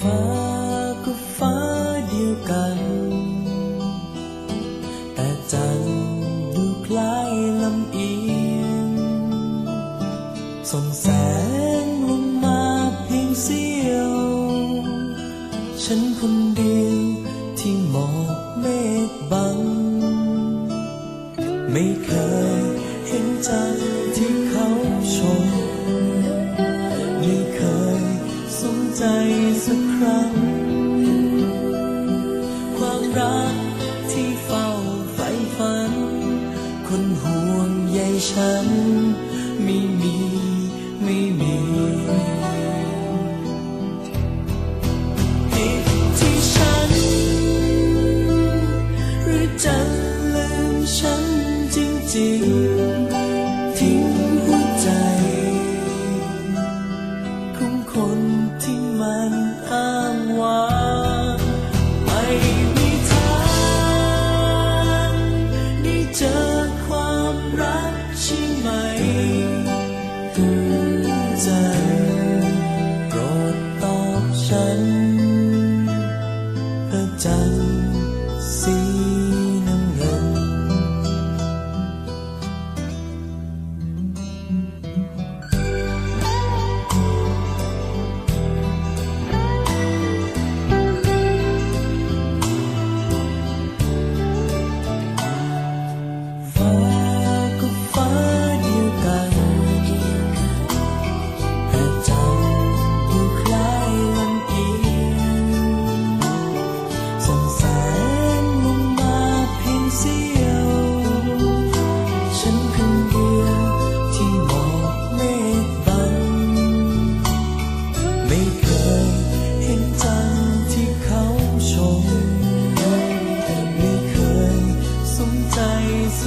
ฟ้าก็ฟ้าเดียวกัน แต่จันดูคล้ายลำเอียงส่องแสงลงมาเพียงเสี้ยว ฉันคนเดียวที่หมอกเมฆบัง ไม่เคยเห็นจันที่เขาชมไม่ ใจสักครั้ง ความรักที่เฝ้าใฝ่ฝัน คนห่วงใยฉัน ไม่มีไม่มีผิดที่ฉัน หรือจะลืมฉันจริงๆ ที่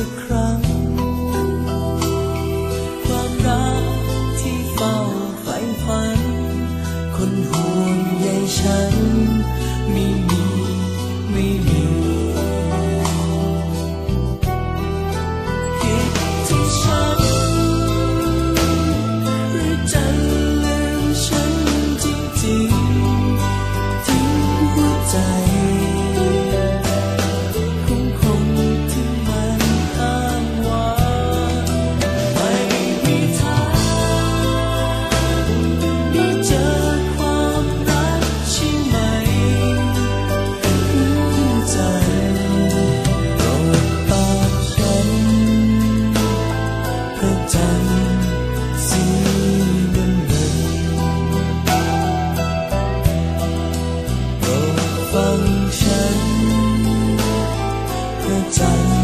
สักครั้ง ความรักที่เฝ้าใฝ่ฝัน คนห่วงใยฉันไม่มี พ